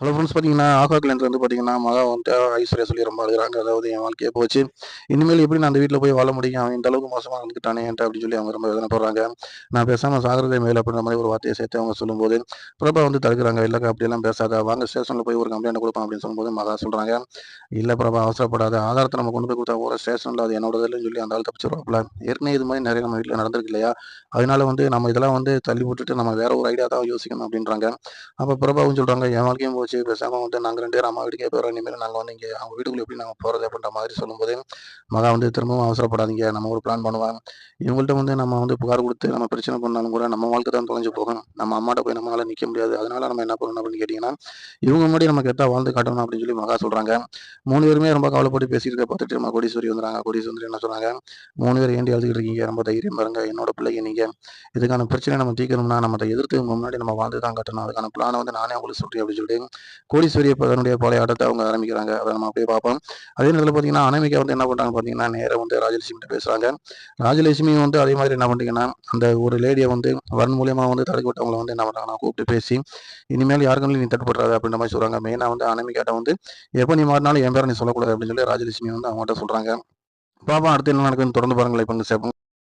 Hello friends பார்த்தீங்கன்னா ஆகா கல்யாணத்துல வந்து பார்த்தீங்கன்னா மகா வந்துட்டு ஐஸ்வர்யா சொல்லி ரொம்ப அழுகிறாங்க. அதாவது என் வாழ்க்கையை போச்சு. இனிமேல் எப்படி நான் அந்த வீட்டில் போய் வாழ முடியும்? அவன் இந்த அளவுக்கு மோசமாக இருந்துக்கிட்டானே அப்படின்னு சொல்லி அவங்க ரொம்ப வேதனைப்படுறாங்க. நான் பேசாமல் சாகிறதே மேல் அப்படின்ற மாதிரி ஒரு வார்த்தையை சேர்த்து அவங்க சொல்லும்போது பிரபா வந்து தடுக்கிறாங்க. இல்லைக்கா அப்படியெல்லாம் பேசாத. வாங்க ஸ்டேஷனில் போய் ஒரு கம்ப்ளைண்ட் கொடுப்போம் அப்படின்னு சொல்லும்போது மகா சொல்கிறாங்க இல்லை பிரபா அவசரப்படாத. ஆதாரத்தை நம்ம கொண்டு போய் கொடுத்தா ஒரு ஸ்டேஷனில் அது என்னோட இல்லைன்னு சொல்லி அந்த ஆள் தப்பிச்சிருவாப்ல ஏற்கனவே இது மாதிரி நிறைய நம்ம வீட்டில் நடந்திருக்கு இல்லையா? அதனால வந்து நம்ம இதெல்லாம் வந்து தள்ளி விட்டுட்டு நம்ம வேற ஒரு ஐடியா தான் யோசிக்கணும் அப்படின்றாங்க. அப்போ பிரபாவும் சொல்கிறாங்க என் வாழ்க்கையும் வச்சு பேசாமல் வந்து நாங்கள் ரெண்டு பேரும் அம்மா வீட்டுக்கே போகிறோம் இனிமேல் நாங்கள் வந்து இங்கே அவங்க வீட்டுக்குள்ள எப்படி நாங்கள் போகிறது அப்படின்ற மாதிரி சொல்லும்போது மகா வந்து திரும்பவும் அவசரப்படாதீங்க நம்ம ஒரு பிளான் பண்ணுவாங்க இவங்கள்ட்ட வந்து நம்ம வந்து புகார் கொடுத்து நம்ம பிரச்சனை பண்ணாலும் கூட நம்ம வாழ்க்கை தான் தொலைஞ்சு போகும். நம்ம அம்மாட்ட போய் நம்மளால நிற்க முடியாது. அதனால நம்ம என்ன பண்ணணும் அப்படின்னு கேட்டிங்கன்னா இவங்க முன்னாடி நம்ம கெட்டா வாழ்ந்து காட்டணும் அப்படின்னு சொல்லி மகா சொல்கிறாங்க மூணு பேருமே ரொம்ப கவலைப்பட்டு பேசிட்டு இருக்க பார்த்துட்டு நம்ம கோடீஸ்வரி வந்துறாங்க. கோடீஸ்வரி என்ன சொன்னாங்க? மூணு பேர் ஏண்டி எழுதிட்டு இருக்கீங்க? ரொம்ப தைரியம் பாருங்க. என்னோட பிள்ளைங்க நீங்கள் இதுக்கான பிரச்சனை நம்ம தீர்க்கணும்னா நம்ம எதிர்த்து முன்னாடி நம்ம வாழ்ந்து தான் காட்டணும். அதுக்கான பிளானை வந்து நானே உங்களுக்கு சொல்றேன் அப்படின்னு சொல்லிட்டு கோடீஸ்வரிய இப்போ பழைய ஆட்டத்தை அவங்க ஆரம்பிக்கிறாங்க. அதை நம்ம அப்படியே பார்ப்போம். அதே நேரத்தில் பார்த்தீங்கன்னா அனாமிகா வந்து என்ன பண்ணுறாங்க பார்த்தீங்கன்னா நேராக வந்து ராஜலட்சுமி பேசுகிறாங்க ராஜலட்சுமி வந்து அதே மாதிரி என்ன பண்ணுறீங்கன்னா அந்த ஒரு லேடியை வந்து வரன் மூலியமாக வந்து தடுக்க விட்டவங்களை வந்து என்ன பண்ணுறாங்கன்னா கூப்பிட்டு பேசி இனிமேல் யாருக்கும் நீ தட்டுப்படுறாது அப்படின்ற மாதிரி சொல்கிறாங்க மெயினாக வந்து அனாமிகாட்ட வந்து எப்போ நீ மாறினாலும் என் பேரை நீ சொல்லக்கூடாது அப்படின்னு சொல்லி ராஜலட்சுமி வந்து அவங்ககிட்ட சொல்கிறாங்க பாப்பா அடுத்து என்ன நடக்குதுன்னு தொடர்ந்து பாருங்களேன். இப்போ